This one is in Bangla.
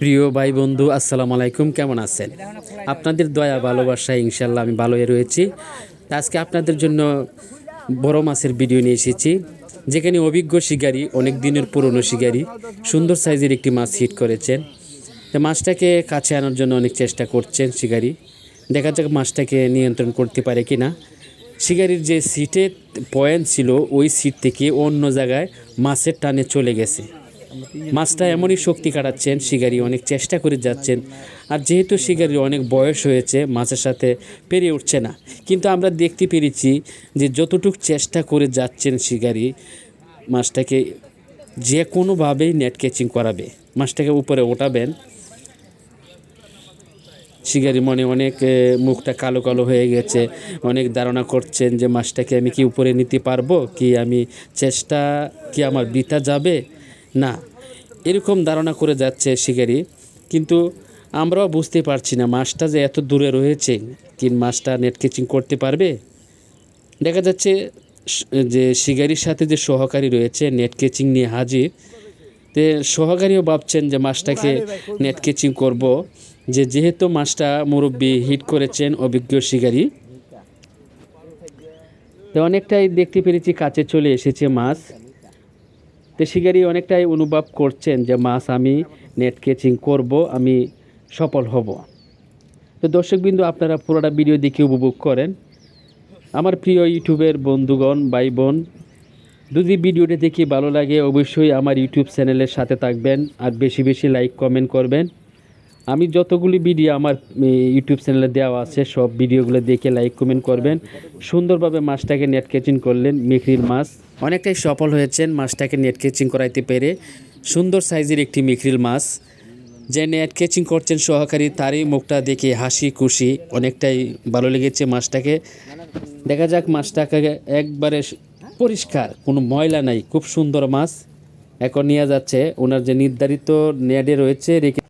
প্রিয় ভাই বন্ধু, আসসালামু আলাইকুম, কেমন আছেন? আপনাদের দয়া ভালোবাসায় ইনশাল্লাহ আমি ভালোই রয়েছি। আজকে আপনাদের জন্য বড় মাছের ভিডিও নিয়ে এসেছি, যেখানে অভিজ্ঞ শিকারি, অনেক দিনের পুরনো শিকারি, সুন্দর সাইজের একটি মাছ হিট করেছেন। তো মাছটাকে কাছে আনার জন্য অনেক চেষ্টা করছেন শিকারি। দেখা যাক মাছটাকে নিয়ন্ত্রণ করতে পারে কি না শিকারির যে সিটের পয়েন্ট ছিল, ওই সিট থেকে অন্য জায়গায় মাছের টানে চলে গেছে। মাছটা এমনই শক্তি কাটাচ্ছেন, শিকারি অনেক চেষ্টা করে যাচ্ছেন। আর যেহেতু শিকারির অনেক বয়স হয়েছে, মাছের সাথে পেরে উঠছে না। কিন্তু আমরা দেখতে পেরেছি যে যতটুক চেষ্টা করে যাচ্ছেন শিকারি, মাছটাকে যে কোনোভাবেই নেট ক্যাচিং করাবে। মাছটাকে উপরে ওঠাবেন। শিকারি মনে অনেক মুখটা কালো কালো হয়ে গেছে। অনেক ধারণা করছেন যে মাছটাকে আমি কি উপরে নিতে পারব? কি আমি চেষ্টা, কি আমার বৃথা যাবে? না, এরকম ধারণা করে যাচ্ছে শিকারি। কিন্তু আমরাও বুঝতে পারছি না মাছটা যে এত দূরে রয়েছে, কি মাছটা নেট কেচিং করতে পারবে? দেখা যাচ্ছে যে শিকারির সাথে যে সহকারী রয়েছে নেট কেচিং নিয়ে হাজির, তে সহকারীও ভাবছেন যে মাছটাকে নেট কেচিং করব, যে যেহেতু মাছটা মুরব্বী হিট করেছেন অভিজ্ঞ শিকারি। তো অনেকটাই দেখতে পেরেছি কাছে চলে এসেছে মাছ। তো শিকারী অনেকটাই অনুভব করছেন যে, মাছ আমি নেট কেচিং করব, আমি সফল হব। তো দর্শকবিন্দু, আপনারা পুরোটা ভিডিও দেখে উপভোগ করেন। আমার প্রিয় ইউটিউবের বন্ধুগণ ভাই বোন যদি ভিডিওটি দেখে ভালো লাগে, অবশ্যই আমার ইউটিউব চ্যানেলের সাথে থাকবেন আর বেশি বেশি লাইক কমেন্ট করবেন। আমি যতগুলি ভিডিও আমার ইউটিউব চ্যানেলে দেওয়া আছে, সব ভিডিওগুলো দেখে লাইক কমেন্ট করবেন। সুন্দরভাবে মাছটাকে নেট কেচিং করলেন মিখরির মাছ। অনেকটাই সফল হয়েছেন মাছটাকে নেট কেচিং করাইতে পেরে। সুন্দর সাইজের একটি মিখরিল মাছ। যে নেট কেচিং করছেন সহকারী, তারই মুখটা দেখে হাসি খুশি, অনেকটাই ভালো লেগেছে মাছটাকে। দেখা যাক মাছটাকে একবারে পরিষ্কার, কোনো ময়লা নাই, খুব সুন্দর মাছ। এখন নিয়ে যাচ্ছে, ওনার যে নির্ধারিত নেটে রয়েছে, রেখে